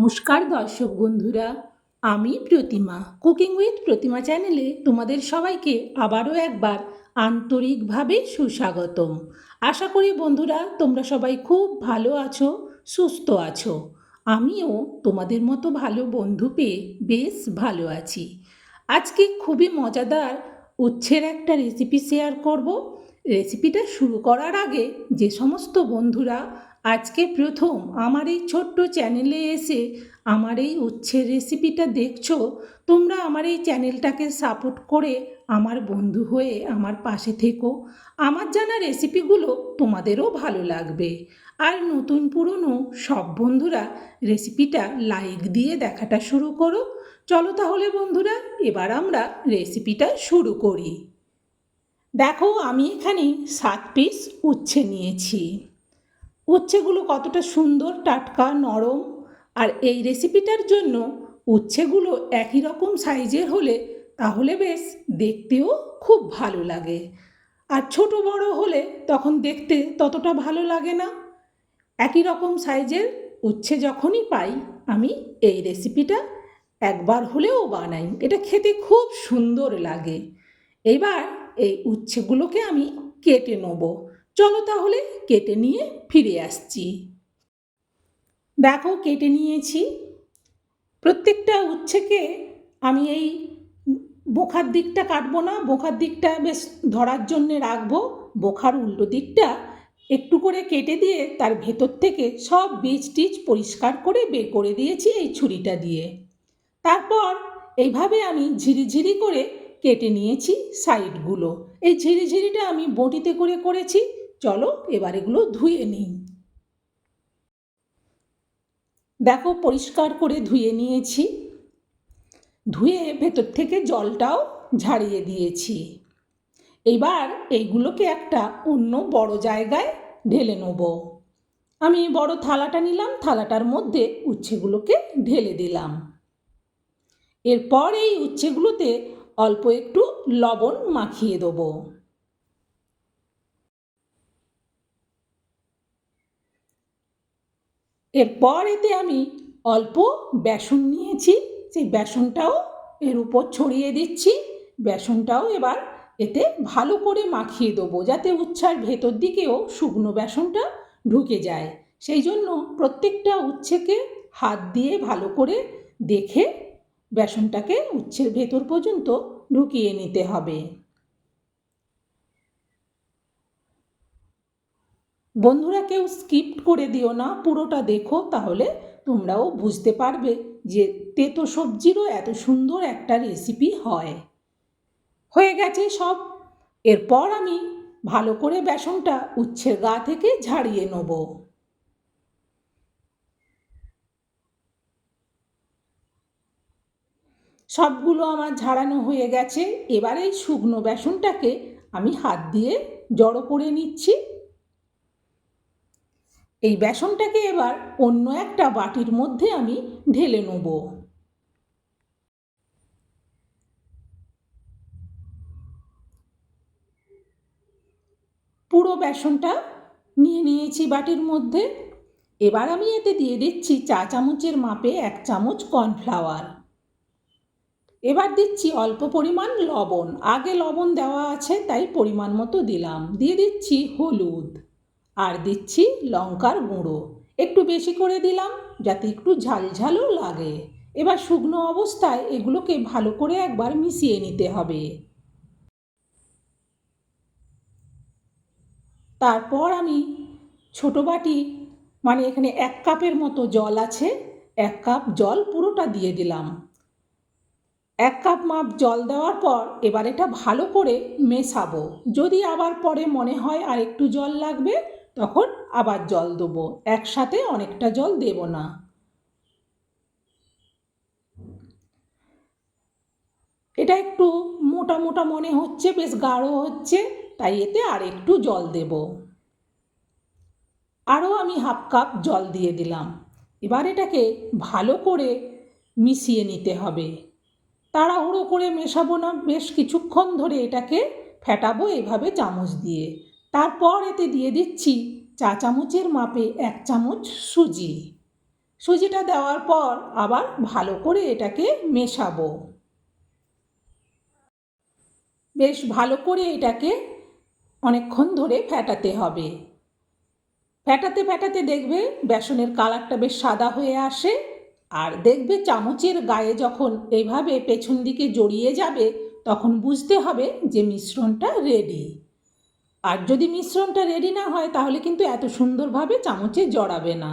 নমস্কার দর্শক বন্ধুরা, আমি প্রতিমা কুকিং উইথ প্রতিমা চ্যানেলে তোমাদের সবাইকে আবারও একবার আন্তরিকভাবে সুস্বাগতম। আশা করি বন্ধুরা, তোমরা সবাই খুব ভালো আছো, সুস্থ আছো। আমিও তোমাদের মতো ভালো বন্ধু পেয়ে বেশ ভালো আছি। আজকে খুবই মজাদার, উচ্ছের একটা রেসিপি শেয়ার করব। রেসিপিটা শুরু করার আগে যে সমস্ত বন্ধুরা আজকে প্রথম আমার এই ছোট্ট চ্যানেলে এসে আমার এই উচ্ছের রেসিপিটা দেখছ, তোমরা আমার এই চ্যানেলটাকে সাপোর্ট করে আমার বন্ধু হয়ে আমার পাশে থেকো। আমার জানা রেসিপিগুলো তোমাদেরও ভালো লাগবে। আর নতুন পুরনো সব বন্ধুরা রেসিপিটা লাইক দিয়ে দেখাটা শুরু করো। চলো তাহলে বন্ধুরা, এবার আমরা রেসিপিটা শুরু করি। দেখো, আমি এখানে সাত পিস উচ্ছে নিয়েছি। উচ্ছেগুলো কতটা সুন্দর, টাটকা, নরম। আর এই রেসিপিটার জন্য উচ্ছেগুলো একই রকম সাইজের হলে তাহলে বেশ দেখতেও খুব ভালো লাগে। আর ছোট বড় হলে তখন দেখতে ততটা ভালো লাগে না। একই রকম সাইজের উচ্ছে যখনই পাই, আমি এই রেসিপিটা একবার হলেও বানাই। এটা খেতে খুব সুন্দর লাগে। এবার এই উচ্ছেগুলোকে আমি কেটে নেব। চলো তাহলে কেটে নিয়ে ফিরে আসছি। দেখো কেটে নিয়েছি। প্রত্যেকটা উচ্ছেকে আমি এই বোখার দিকটা কাটবো না, বোখার দিকটা বেশ ধরার জন্যে রাখব। বোখার উল্টো দিকটা একটু করে কেটে দিয়ে তার ভেতর থেকে সব বীজ টিজ পরিষ্কার করে বের করে দিয়েছি এই ছুরিটা দিয়ে। তারপর এইভাবে আমি ঝিরিঝিরি করে কেটে নিয়েছি সাইডগুলো। এই ঝিরিঝিরিটা আমি বটিতে করে করেছি। চলো এবার এগুলো ধুয়ে নিই। দেখো পরিষ্কার করে ধুয়ে নিয়েছি। ধুয়ে ভেতর থেকে জলটাও ঝাড়িয়ে দিয়েছি। এবার এইগুলোকে একটা অন্য বড় জায়গায় ঢেলে নেব। আমি বড় থালাটা নিলাম, থালাটার মধ্যে উচ্ছেগুলোকে ঢেলে দিলাম। এরপর এই উচ্ছেগুলোতে অল্প একটু লবণ মাখিয়ে দেবো। এরপর এতে আমি অল্প বেসন নিয়েছি, সেই বেসনটাও এর উপর ছড়িয়ে দিচ্ছি। বেসনটাও এবার এতে ভালো করে মাখিয়ে দেবো, যাতে উচ্ছার ভেতর দিকেও শুকনো বেসনটা ঢুকে যায়। সেই জন্য প্রত্যেকটা উচ্ছেকে হাত দিয়ে ভালো করে দেখে বেসনটাকে উচ্ছের ভেতর পর্যন্ত ঢুকিয়ে নিতে হবে। বন্ধুরা কেউ স্কিপ করে দিও না, পুরোটা দেখো, তাহলে তোমরাও বুঝতে পারবে যে তেতো সবজিরও এত সুন্দর একটা রেসিপি হয়। হয়ে গেছে সব। এরপর আমি ভালো করে বেসনটা উচ্ছের গা থেকে ঝাড়িয়ে নেব। সবগুলো আমার ঝাড়ানো হয়ে গেছে। এবার এই শুকনো বেসনটাকে আমি হাত দিয়ে জড়ো করে নিচ্ছি। এই বেসনটাকে এবার অন্য একটা বাটির মধ্যে আমি ঢেলে নেব। পুরো বেসনটা নিয়ে নিয়েছি বাটির মধ্যে। এবার আমি এতে দিয়ে দিচ্ছি চা চামচের মাপে এক চামচ কর্নফ্লাওয়ার। এবার দিচ্ছি অল্প পরিমাণ লবণ। আগে লবণ দেওয়া আছে, তাই পরিমাণ মতো দিলাম। দিয়ে দিচ্ছি হলুদ। আর দিচ্ছি লঙ্কার গুঁড়ো। একটু বেশি করে দিলাম, যাতে একটু ঝালঝালও লাগে। এবার শুকনো অবস্থায় এগুলোকে ভালো করে একবার মিশিয়ে নিতে হবে। তারপর আমি ছোটো বাটি মানে এখানে এক কাপের মতো জল আছে, এক কাপ জল পুরোটা দিয়ে দিলাম। এক কাপ মাপ জল দেওয়ার পর এবার এটা ভালো করে মেশাবো। যদি আবার পরে মনে হয় আর একটু জল লাগবে তখন আবার জল দেবো। একসাথে অনেকটা জল দেব না। এটা একটু মোটা মোটা মনে হচ্ছে, বেশ গাঢ় হচ্ছে, তাই এতে আর একটু জল দেব। আরও আমি হাফ কাপ জল দিয়ে দিলাম। এবার এটাকে ভালো করে মিশিয়ে নিতে হবে। তাড়াহুড়ো করে মেশাবো না, বেশ কিছুক্ষণ ধরে এটাকে ফেটাবো এভাবে চামচ দিয়ে। তারপর এতে দিয়ে দিচ্ছি চা চামচের মাপে এক চামচ সুজি। সুজিটা দেওয়ার পর আবার ভালো করে এটাকে মেশাবো। বেশ ভালো করে এটাকে অনেকক্ষণ ধরে ফ্যাটাতে হবে। ফ্যাটাতে ফ্যাটাতে দেখবে বেসনের কালারটা বেশ সাদা হয়ে আসে আর দেখবে চামচের গায়ে যখন এইভাবে পেছন দিকে জড়িয়ে যাবে তখন বুঝতে হবে যে মিশ্রণটা রেডি আর যদি মিশ্রণটা রেডি না হয়, তাহলে কিন্তু এত সুন্দরভাবে চামচে জড়াবে না।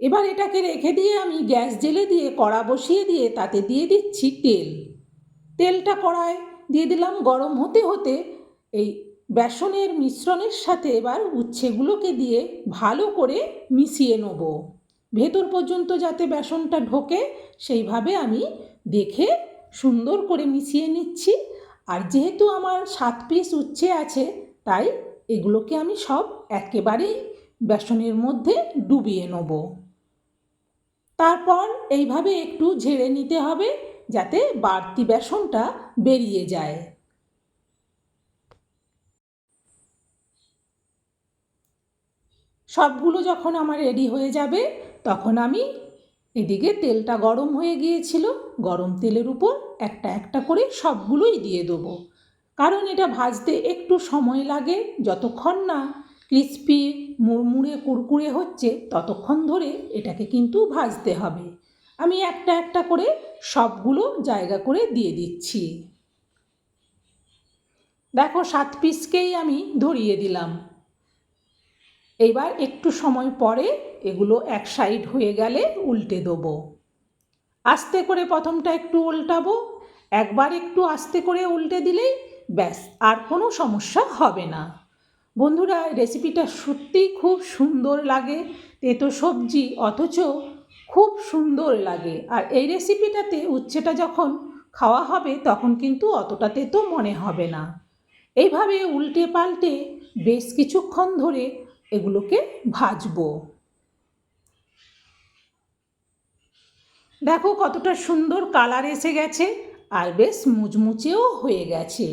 এবার এটাকে রেখে দিয়ে আমি গ্যাস জেলে দিয়ে কড়া বসিয়ে দিয়ে তাতে দিয়ে দিচ্ছি তেল। তেলটা কড়ায় দিয়ে দিলাম গরম হতে হতে। এই বেসনের মিশ্রণের সাথে এবার উচ্ছেগুলোকে দিয়ে ভালো করে মিশিয়ে নেব। ভেতর পর্যন্ত যাতে বেসনটা ঢোকে, সেইভাবে আমি দেখে সুন্দর করে মিশিয়ে নিচ্ছি। আর যেহেতু আমার সাত পিস উচ্ছে আছে তাই এগুলোকে আমি সব একেবারেই বেসনের মধ্যে ডুবিয়ে নেব। তারপর এইভাবে একটু ঝেড়ে নিতে হবে যাতে বাড়তি বেসনটা বেরিয়ে যায়। সবগুলো যখন আমার রেডি হয়ে যাবে, তখন আমি এদিকে তেলটা গরম হয়ে গিয়েছিল, গরম তেলের উপর একটা একটা করে সবগুলোই দিয়ে দেবো। কারণ এটা ভাজতে একটু সময় লাগে, যতক্ষণ না ক্রিস্পি মুড়মুড়ে কুরকুরে হচ্ছে, ততক্ষণ ধরে এটাকে কিন্তু ভাজতে হবে। আমি একটা একটা করে সবগুলো জায়গা করে দিয়ে দিচ্ছি। দেখো, সাত পিসকেই আমি ধরিয়ে দিলাম। এইবার একটু সময় পরে এগুলো এক সাইড হয়ে গেলে উল্টে দেবো। আস্তে করে প্রথমটা একটু উল্টাবো, একবার একটু আস্তে করে উল্টে দিলেই ব্যাস, আর কোনো সমস্যা হবে না। বন্ধুরা রেসিপিটা সত্যিই খুব সুন্দর লাগে, তেতো সবজি অথচ খুব সুন্দর লাগে। আর এই রেসিপিটাতে উচ্ছেটা যখন খাওয়া হবে, তখন কিন্তু অতটা তেতো মনে হবে না। এইভাবে উল্টে পাল্টে বেশ কিছুক্ষণ ধরে এগুলোকে ভাজবো। দেখো কতটা সুন্দর কালার এসে গেছে, আর বেশ মুচমুচেও হয়ে গেছে।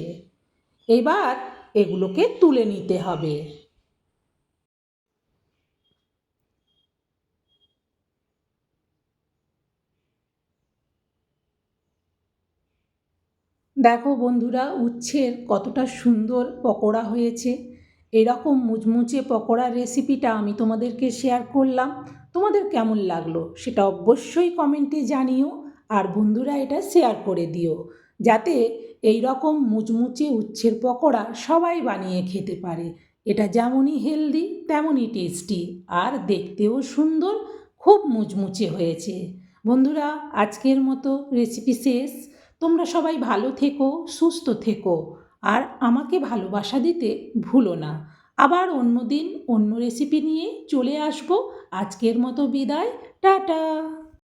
এবার এগুলোকে তুলে নিতে হবে। দেখো বন্ধুরা, উচ্ছের কতটা সুন্দর পকোড়া হয়েছে। এরকম মুচমুচে পকোড়ার রেসিপিটা আমি তোমাদেরকে শেয়ার করলাম। তোমাদের কেমন লাগল সেটা অবশ্যই কমেন্টে জানিও। আর বন্ধুরা, এটা শেয়ার করে দিও। যাতে এই রকম মুচমুচে উচ্ছের পকোড়া সবাই বানিয়ে খেতে পারে। এটা যেমনই হেলদি তেমনই টেস্টি আর দেখতেও সুন্দর, খুব মুচমুচে হয়েছে। বন্ধুরা, আজকের মতো রেসিপি শেষ। তোমরা সবাই ভালো থেকো, সুস্থ থেকো আর আমাকে ভালোবাসা দিতে ভুলো না। আবার অন্য দিন অন্য রেসিপি নিয়ে চলে আসব। আজকের মতো বিদায়, টাটা!